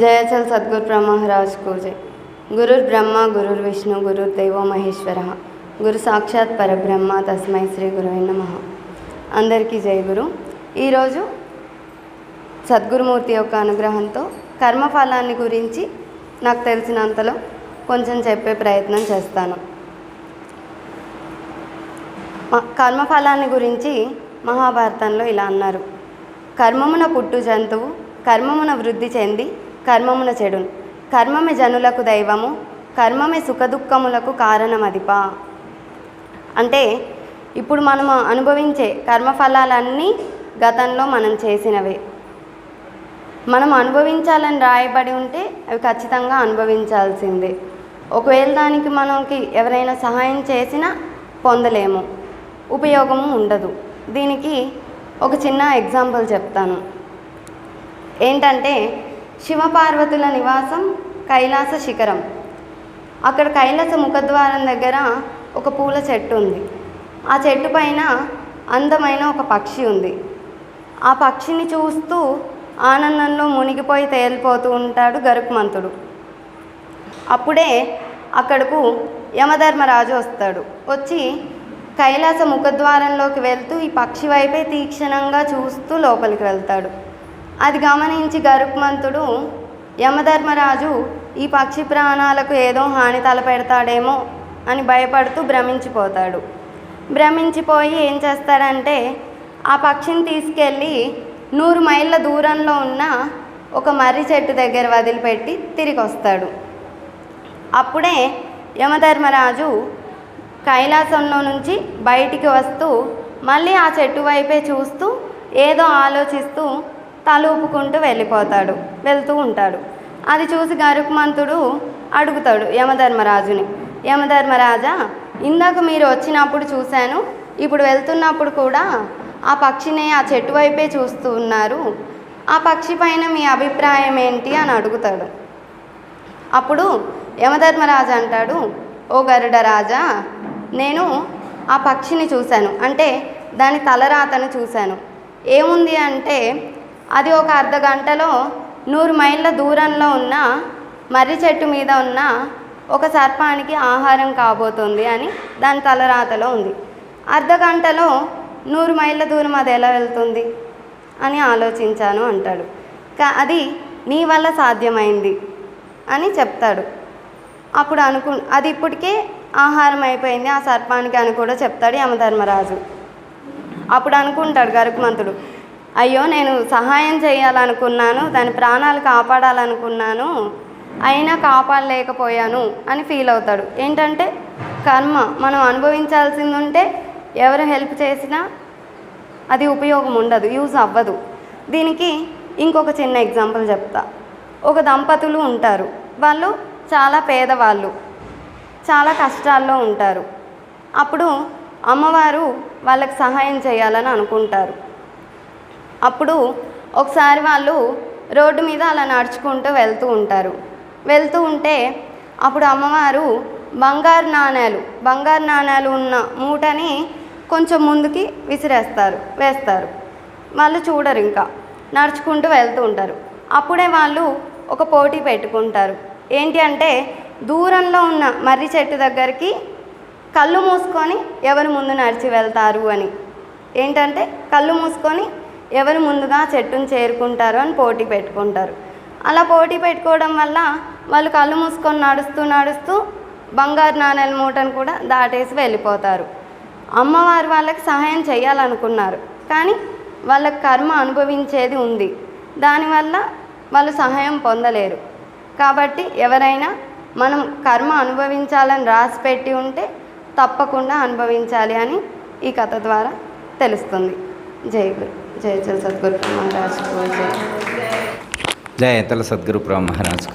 జయచల్ సద్గురు బ్రహ్మహరాజ్ కూజే గురుర్ బ్రహ్మ గురుర్ విష్ణు గురుర్ దేవో మహేశ్వర. గురు సాక్షాత్ పరబ్రహ్మ తస్మై శ్రీ గురువైన నమ. అందరికీ జయ గురు. ఈరోజు సద్గురుమూర్తి యొక్క అనుగ్రహంతో కర్మఫలాన్ని గురించి నాకు తెలిసినంతలో కొంచెం చెప్పే ప్రయత్నం చేస్తాను. కర్మఫలాన్ని గురించి మహాభారతంలో ఇలా అన్నారు. కర్మమున పుట్టు జంతువు కర్మమున వృద్ధి చెంది కర్మమున చెడును. కర్మమే జనులకు దైవము కర్మమే సుఖదుఖములకు కారణమదిపా. అంటే ఇప్పుడు మనం అనుభవించే కర్మఫలాలన్నీ గతంలో మనం చేసినవే. మనం అనుభవించాలని రాయబడి ఉంటే అవి ఖచ్చితంగా అనుభవించాల్సిందే. ఒకవేళ దానికి మనకి ఎవరైనా సహాయం చేసినా పొందలేము. ఉపయోగము ఉండదు. దీనికి ఒక చిన్న ఎగ్జాంపుల్ చెప్తాను. ఏంటంటే శివపార్వతుల నివాసం కైలాస శిఖరం. అక్కడ కైలాస ముఖద్వారం దగ్గర ఒక పూల చెట్టు ఉంది. ఆ చెట్టు పైన అందమైన ఒక పక్షి ఉంది. ఆ పక్షిని చూస్తూ ఆనందంలో మునిగిపోయి తేలిపోతూ ఉంటాడు గరుక్మంతుడు. అప్పుడే అక్కడకు యమధర్మరాజు వస్తాడు. వచ్చి కైలాస ముఖద్వారంలోకి వెళ్తూ ఈ పక్షి వైపే తీక్షణంగా చూస్తూ లోపలికి వెళ్తాడు. అది గమనించి గరుక్మంతుడు యమధర్మరాజు ఈ పక్షి ప్రాణాలకు ఏదో హాని తలపెడతాడేమో అని భయపడుతూ భ్రమించిపోతాడు. భ్రమించిపోయి ఏం చేస్తాడంటే ఆ పక్షిని తీసుకెళ్ళి నూరు మైళ్ళ దూరంలో ఉన్న ఒక మర్రి చెట్టు దగ్గర వదిలిపెట్టి తిరిగి వస్తాడు అప్పుడే యమధర్మరాజు కైలాసంలో నుంచి బయటికి వస్తూ మళ్ళీ ఆ చెట్టు వైపే చూస్తూ ఏదో ఆలోచిస్తూ తల ఊపుకుంటూ వెళ్ళిపోతాడు వెళ్తూ ఉంటాడు. అది చూసి గరుక్మంతుడు అడుగుతాడు యమధర్మరాజుని యమధర్మరాజా ఇందాక మీరు వచ్చినప్పుడు చూశాను ఇప్పుడు వెళ్తున్నప్పుడు కూడా ఆ పక్షిని ఆ చెట్టు వైపే చూస్తూ ఉన్నారు. ఆ పక్షి పైన మీ అభిప్రాయం ఏంటి అని అడుగుతాడు. అప్పుడు యమధర్మరాజు అంటాడు ఓ గరుడ రాజా నేను ఆ పక్షిని చూశాను అంటే దాని తలరాతను చూశాను. ఏముంది అంటే అది ఒక అర్ధ గంటలో నూరు మైళ్ళ దూరంలో ఉన్న మర్రి చెట్టు మీద ఉన్న ఒక సర్పానికి ఆహారం కాబోతుంది అని దాని తలరాతలో ఉంది. అర్ధ గంటలో నూరు మైళ్ళ దూరం అది ఎలా వెళ్తుంది అని ఆలోచించాను అంటాడు. కా అది నీ వల్ల సాధ్యమైంది అని చెప్తాడు. అప్పుడు అనుకు అది ఇప్పటికే ఆహారం అయిపోయింది ఆ సర్పానికి అని కూడా చెప్తాడు యమధర్మరాజు. అప్పుడు అనుకుంటాడు గరుకుమంతుడు అయ్యో నేను సహాయం చేయాలనుకున్నాను దాని ప్రాణాలు కాపాడాలనుకున్నాను అయినా కాపాడలేకపోయాను అని ఫీల్ అవుతాడు. ఏంటంటే కర్మ మనం అనుభవించాల్సింది ఉంటే ఎవరు హెల్ప్ చేసినా అది ఉపయోగం ఉండదు యూజ్ అవ్వదు. దీనికి ఇంకొక చిన్న ఎగ్జాంపుల్ చెప్తా. ఒక దంపతులు ఉంటారు. వాళ్ళు చాలా పేదవాళ్ళు. చాలా కష్టాల్లో ఉంటారు. అప్పుడు అమ్మవారు వాళ్ళకి సహాయం చేయాలని అనుకుంటారు. అప్పుడు ఒకసారి వాళ్ళు రోడ్డు మీద అలా నడుచుకుంటూ వెళ్తూ ఉంటారు. వెళ్తూ ఉంటే అప్పుడు అమ్మవారు బంగారు నాణేలు బంగారు నాణేలు ఉన్న మూటని కొంచెం ముందుకి విసిరేస్తారు వేస్తారు. వాళ్ళు చూడరు ఇంకా. నడుచుకుంటూ వెళ్తూ ఉంటారు. అప్పుడే వాళ్ళు ఒక పోటీ పెట్టుకుంటారు. ఏంటి అంటే దూరంలో ఉన్న మర్రి చెట్టు దగ్గరికి కళ్ళు మూసుకొని ఎవరు ముందు నడిచి వెళ్తారు అని. ఏంటంటే కళ్ళు మూసుకొని ఎవరు ముందుగా చెట్టును చేరుకుంటారు అని పోటీ పెట్టుకుంటారు. అలా పోటీ పెట్టుకోవడం వల్ల వాళ్ళు కళ్ళు మూసుకొని నడుస్తూ నడుస్తూ బంగారు నాణ్యాల మూటను కూడా దాటేసి వెళ్ళిపోతారు. అమ్మవారు వాళ్ళకి సహాయం చేయాలనుకున్నారు. కానీ వాళ్ళకి కర్మ అనుభవించేది ఉంది. దానివల్ల వాళ్ళు సహాయం పొందలేరు. కాబట్టి ఎవరైనా మనం కర్మ అనుభవించాలని రాసి పెట్టి ఉంటే తప్పకుండా అనుభవించాలి అని ఈ కథ ద్వారా తెలుస్తుంది. జై గురు. జై జయ సద్గురు మహారాజ్ సద్గురు మహారాజుకు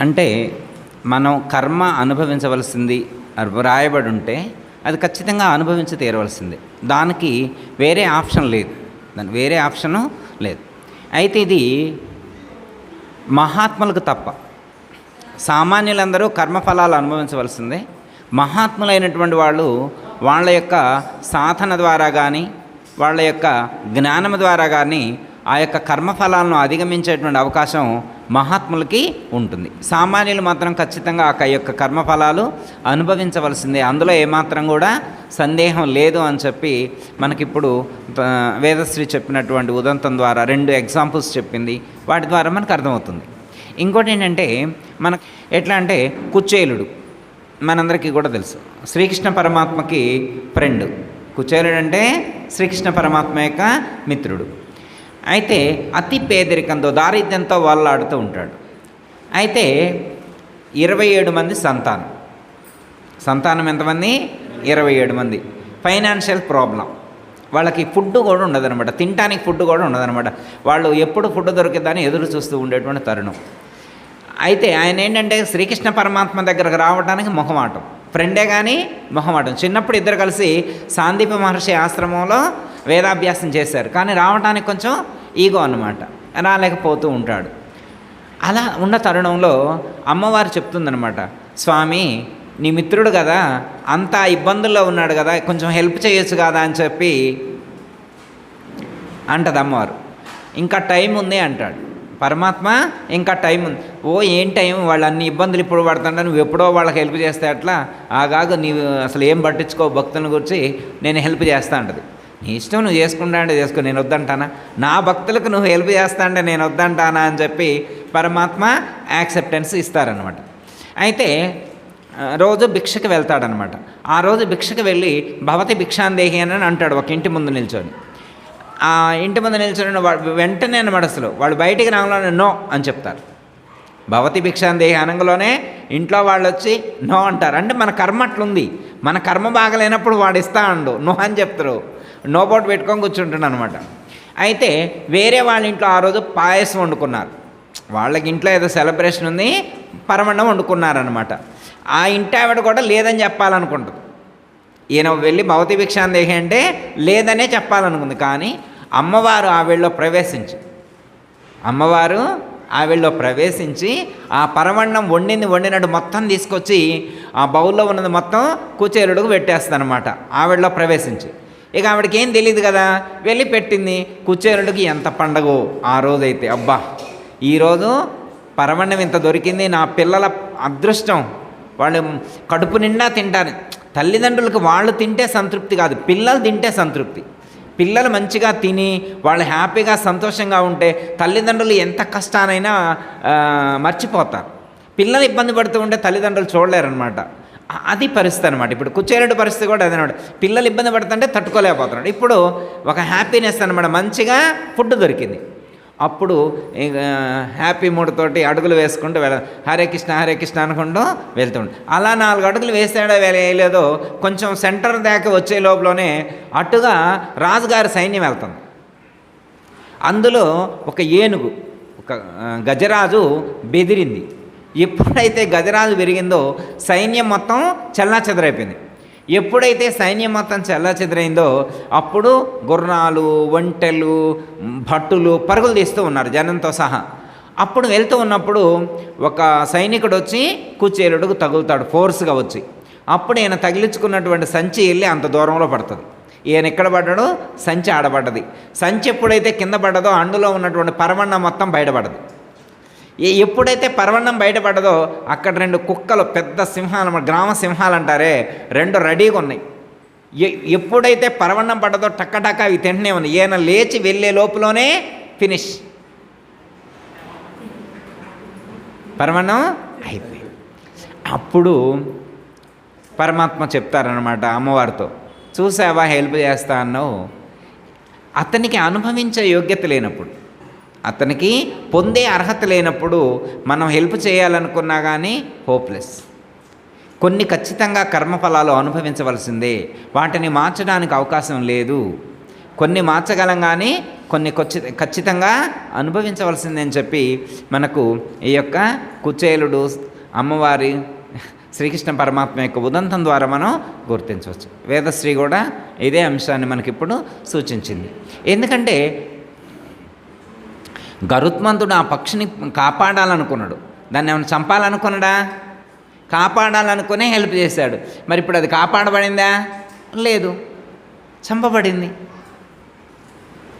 అంటే మనం కర్మ అనుభవించవలసింది వ్రాయబడి ఉంటే అది ఖచ్చితంగా అనుభవించి తీరవలసిందే. దానికి వేరే ఆప్షన్ లేదు. దాని వేరే ఆప్షను లేదు. అయితే ఇది మహాత్ములకు తప్ప. సామాన్యులందరూ కర్మఫలాలు అనుభవించవలసిందే. మహాత్ములైనటువంటి వాళ్ళు వాళ్ళ యొక్క సాధన ద్వారా కానీ వాళ్ళ యొక్క జ్ఞానం ద్వారా కానీ ఆ యొక్క కర్మఫలాలను అధిగమించేటువంటి అవకాశం మహాత్ములకి ఉంటుంది. సామాన్యులు మాత్రం ఖచ్చితంగా ఆ యొక్క కర్మఫలాలు అనుభవించవలసిందే. అందులో ఏమాత్రం కూడా సందేహం లేదు అని చెప్పి మనకిప్పుడు వేదశ్రీ చెప్పినటువంటి ఉదంతం ద్వారా రెండు ఎగ్జాంపుల్స్ చెప్పింది. వాటి ద్వారా మనకు అర్థమవుతుంది. ఇంకోటి ఏంటంటే మనకు ఎట్లా అంటే కుచ్చేలుడు మనందరికీ కూడా తెలుసు. శ్రీకృష్ణ పరమాత్మకి ఫ్రెండ్ కుచేలుడు అంటే శ్రీకృష్ణ పరమాత్మ యొక్క మిత్రుడు. అయితే అతి పేదరికంతో దారిద్ర్యంతో వాళ్ళాడుతూ ఉంటాడు. అయితే ఇరవై ఏడు మంది సంతానం. సంతానం ఎంతమంది? ఇరవై ఏడు మంది. Financial problem. వాళ్ళకి ఫుడ్ కూడా ఉండదన్నమాట. తినడానికి ఫుడ్ కూడా ఉండదన్నమాట. వాళ్ళు ఎప్పుడు ఫుడ్ దొరికిద్దని ఎదురు చూస్తూ ఉండేటువంటి తరుణం. అయితే ఆయన ఏంటంటే శ్రీకృష్ణ పరమాత్మ దగ్గరకు రావడానికి మొహమాటం. ఫ్రెండే కానీ మొహమాటం. చిన్నప్పుడు ఇద్దరు కలిసి సాందీప మహర్షి ఆశ్రమంలో వేదాభ్యాసం చేశారు. కానీ రావడానికి కొంచెం ఈగో అన్నమాట. రాలేకపోతూ ఉంటాడు. అలా ఉన్న తరుణంలో అమ్మవారు చెప్తుందనమాట స్వామి నీ మిత్రుడు కదా అంత ఇబ్బందుల్లో ఉన్నాడు కదా కొంచెం హెల్ప్ చేయొచ్చు కదా అని చెప్పి అంటది అమ్మవారు ఇంకా టైం ఉంది అంటాడు. పరమాత్మ ఇంకా టైం ఉంది. ఓ ఏం టైం? వాళ్ళు అన్ని ఇబ్బందులు ఇప్పుడు పడుతుంటా నువ్వు ఎప్పుడో వాళ్ళకి హెల్ప్ చేస్తే అట్లా ఆగాగు నీవు అసలు ఏం పట్టించుకో భక్తుల గురించి నేను హెల్ప్ చేస్తా అంటది. నీ ఇష్టం నువ్వు చేసుకుంటా అంటే చేసుకో నేను వద్దంటానా? నా భక్తులకు నువ్వు హెల్ప్ చేస్తా అంటే నేను వద్దంటానా అని చెప్పి పరమాత్మ యాక్సెప్టెన్స్ ఇస్తారనమాట అయితే రోజు భిక్షకు వెళ్తాడనమాట ఆ రోజు భిక్షకు వెళ్ళి భవతి భిక్షాందేహి అని అంటాడు ఒక ఇంటి ముందు నిల్చొని. ఆ ఇంటి ముందు నిల్చొని వాడు వెంటనే అనమాట అసలు. వాళ్ళు బయటికి రాగానే నో అని చెప్తారు. భవతి భిక్షాందేహి అనగలోనే ఇంట్లో వాళ్ళు వచ్చి నో అంటారు. అంటే మన కర్మ అట్లుంది. మన కర్మ బాగలేనప్పుడు వాడు ఇస్తా అండు. నో అని చెప్తారు. నో బోట్ పెట్టుకొని కూర్చుంటాడు అనమాట. అయితే వేరే వాళ్ళ ఇంట్లో ఆ రోజు పాయసం వండుకున్నారు. వాళ్ళకి ఇంట్లో ఏదో సెలబ్రేషన్ ఉంది పరమన్నం వండుకున్నారనమాట. ఆ ఇంటి ఆవిడ కూడా లేదని చెప్పాలనుకుంటుంది. ఈయన వెళ్ళి భౌతి భిక్షాందేహి అంటే లేదనే చెప్పాలనుకుంది. కానీ అమ్మవారు ఆవిడలో ప్రవేశించి. అమ్మవారు ఆవిడలో ప్రవేశించి ఆ పరమన్నం వండింది వండినట్టు మొత్తం తీసుకొచ్చి ఆ బౌల్లో ఉన్నది మొత్తం కుచేరుడుకు పెట్టేస్తుందన్నమాట ఆవిడలో ప్రవేశించి. ఇక ఆవిడకి ఏం తెలియదు కదా? వెళ్ళి పెట్టింది. కుచేరుడికి ఎంత పండగో ఆ రోజైతే. అబ్బా! ఈరోజు పరమన్నం ఇంత దొరికింది. నా పిల్లల అదృష్టం. వాళ్ళు కడుపు నిండా తింటారు. తల్లిదండ్రులకు వాళ్ళు తింటే సంతృప్తి కాదు. పిల్లలు తింటే సంతృప్తి. పిల్లలు మంచిగా తిని వాళ్ళు హ్యాపీగా సంతోషంగా ఉంటే తల్లిదండ్రులు ఎంత కష్టానైనా మర్చిపోతారు. పిల్లలు ఇబ్బంది పడుతూ ఉంటే తల్లిదండ్రులు చూడలేరనమాట అది పరిస్థితి అనమాట ఇప్పుడు కుచ్చేరెడ్డి పరిస్థితి కూడా అదనమాట పిల్లలు ఇబ్బంది పడుతుంటే తట్టుకోలేకపోతున్నాడు. ఇప్పుడు ఒక హ్యాపీనెస్ అనమాట మంచిగా ఫుడ్ దొరికింది. అప్పుడు హ్యాపీ మూడ్ తోటి అడుగులు వేసుకుంటూ వెళ్ళ హరే కృష్ణ హరే కృష్ణ అనుకుంటూ వెళ్తుండు. అలా నాలుగు అడుగులు వేసాడో వేయలేదో కొంచెం సెంటర్ దాకా వచ్చే లోపలనే అటుగా రాజుగారి సైన్యం వెళ్తుంది. అందులో ఒక ఏనుగు ఒక గజరాజు బెదిరింది. ఎప్పుడైతే గజరాజు పెరిగిందో సైన్యం మొత్తం చెల్లా చెదరైపోయింది ఎప్పుడైతే సైన్యం మొత్తం చెల్లాచెదరైందో అప్పుడు గుర్రాలు ఒంటెలు భట్టులు పరుగులు తీస్తూ ఉన్నారు జనంతో సహా. అప్పుడు వెళ్తూ ఉన్నప్పుడు ఒక సైనికుడు వచ్చి కుచేలుడుకు తగులుతాడు ఫోర్స్గా వచ్చి. అప్పుడు ఈయన తగిలించుకున్నటువంటి సంచి వెళ్ళి అంత దూరంలో పడుతుంది. ఈయన ఎక్కడ పడ్డాడో? సంచి ఆడబడ్డది. సంచి ఎప్పుడైతే కింద పడ్డదో అందులో ఉన్నటువంటి పరమన్న మొత్తం బయటపడదు ఎప్పుడైతే పరవన్నం బయటపడదో అక్కడ రెండు కుక్కలు పెద్ద సింహాలు గ్రామ సింహాలు అంటారే రెండు రెడీగా ఉన్నాయి. ఎప్పుడైతే పరవన్నం పడదో టక్కటక్క అవి తింటనే ఉంది ఈయన లేచి వెళ్ళే లోపలనే ఫినిష్ పర్వణం అయిపోయింది. అప్పుడు పరమాత్మ చెప్తారనమాట అమ్మవారితో చూసావా హెల్ప్ చేస్తా అన్నావు. అతనికి అనుభవించే యోగ్యత లేనప్పుడు అతనికి పొందే అర్హత లేనప్పుడు మనం హెల్ప్ చేయాలనుకున్నా కానీ హోప్లెస్. కొన్ని ఖచ్చితంగా కర్మఫలాలు అనుభవించవలసిందే. వాటిని మార్చడానికి అవకాశం లేదు. కొన్ని మార్చగలం కానీ కొన్ని ఖచ్చితంగా అనుభవించవలసిందే అని చెప్పి మనకు ఈ యొక్క కుచేలుడు అమ్మవారి శ్రీకృష్ణ పరమాత్మ యొక్క ఉదంతం ద్వారా మనం గుర్తించవచ్చు. వేదశ్రీ కూడా ఇదే అంశాన్ని మనకిప్పుడు సూచించింది. ఎందుకంటే గరుత్మంతుడు ఆ పక్షిని కాపాడాలనుకున్నాడు. దాన్ని ఏమైనా చంపాలనుకున్నాడా? కాపాడాలనుకునే హెల్ప్ చేశాడు. మరి ఇప్పుడు అది కాపాడబడిందా? లేదు. చంపబడింది.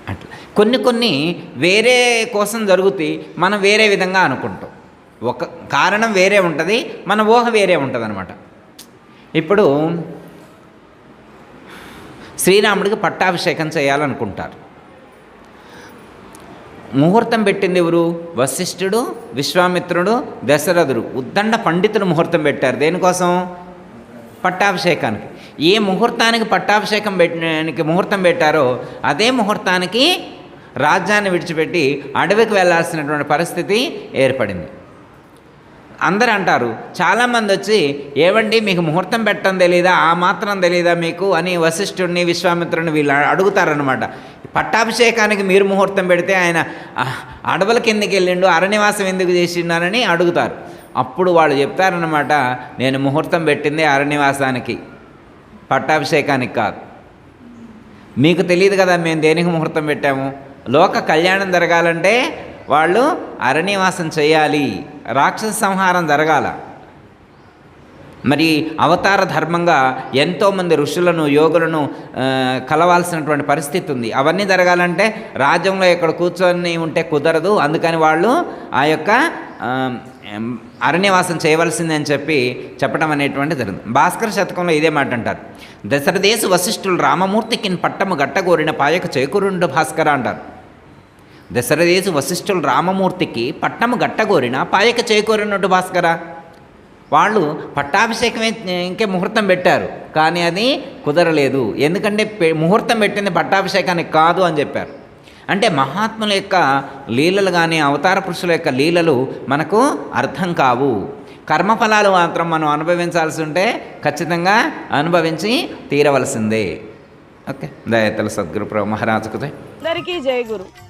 అట్లా. కొన్ని కొన్ని వేరే కోసం జరుగుతాయి. మనం వేరే విధంగా అనుకుంటాం. ఒక కారణం వేరే ఉంటుంది మన ఊహ వేరే ఉంటుంది అనమాట ఇప్పుడు శ్రీరాముడికి పట్టాభిషేకం చేయాలనుకుంటారు. ముహూర్తం పెట్టింది ఎవరు? వశిష్ఠుడు విశ్వామిత్రుడు దశరథుడు. ఉద్దండ పండితులు ముహూర్తం పెట్టారు. దేనికోసం? పట్టాభిషేకానికి. ఏ ముహూర్తానికి పట్టాభిషేకం పెట్టడానికి ముహూర్తం పెట్టారో అదే ముహూర్తానికి రాజ్యాన్ని విడిచిపెట్టి అడవికి వెళ్ళాల్సినటువంటి పరిస్థితి ఏర్పడింది. అందరూ అంటారు చాలామంది వచ్చి ఏవండి మీకు ముహూర్తం పెట్టడం తెలీదా? ఆ మాత్రం తెలీదా మీకు? అని వశిష్ఠుడిని విశ్వామిత్రుని వీళ్ళు అడుగుతారనమాట పట్టాభిషేకానికి మీరు ముహూర్తం పెడితే ఆయన అడవుల కిందకి వెళ్ళిండు అరణ్యవాసం ఎందుకు చేసిండారని అడుగుతారు. అప్పుడు వాళ్ళు చెప్తారనమాట నేను ముహూర్తం పెట్టింది అరణ్యవాసానికి పట్టాభిషేకానికి కాదు. మీకు తెలియదు కదా మేము దేనికి ముహూర్తం పెట్టాము? లోక కళ్యాణం జరగాలంటే వాళ్ళు అరణ్యవాసం చేయాలి. రాక్షస సంహారం జరగాల. మరి అవతార ధర్మంగా ఎంతోమంది ఋషులను యోగులను కలవాల్సినటువంటి పరిస్థితి ఉంది. అవన్నీ జరగాలంటే రాజ్యంలో ఇక్కడ కూర్చొని ఉంటే కుదరదు. అందుకని వాళ్ళు ఆ యొక్క అరణ్యవాసం చేయవలసింది అని చెప్పి చెప్పడం అనేటువంటి జరిగింది భాస్కర శతకంలో ఇదే మాట అంటారు. దశరథేశు వశిష్ఠులు రామమూర్తికి పట్టము గట్టగోరిన పాయక చేకూరుండు భాస్కర అంటారు. దశరథేసు వశిష్ఠులు రామమూర్తికి పట్టము గట్టగోరిన పాయక చేకూరినట్టు భాస్కర. వాళ్ళు పట్టాభిషేకమే ఇంకే ముహూర్తం పెట్టారు కానీ అది కుదరలేదు. ఎందుకంటే ముహూర్తం పెట్టింది పట్టాభిషేకానికి కాదు అని చెప్పారు. అంటే మహాత్ముల యొక్క లీలలు కానీ అవతార పురుషుల యొక్క లీలలు మనకు అర్థం కావు. కర్మఫలాలు మాత్రం మనం అనుభవించాల్సి ఉంటే ఖచ్చితంగా అనుభవించి తీరవలసిందే. ఓకే. దయతల సద్గురు ప్రభు మహారాజుకు అందరికీ జయ గురు.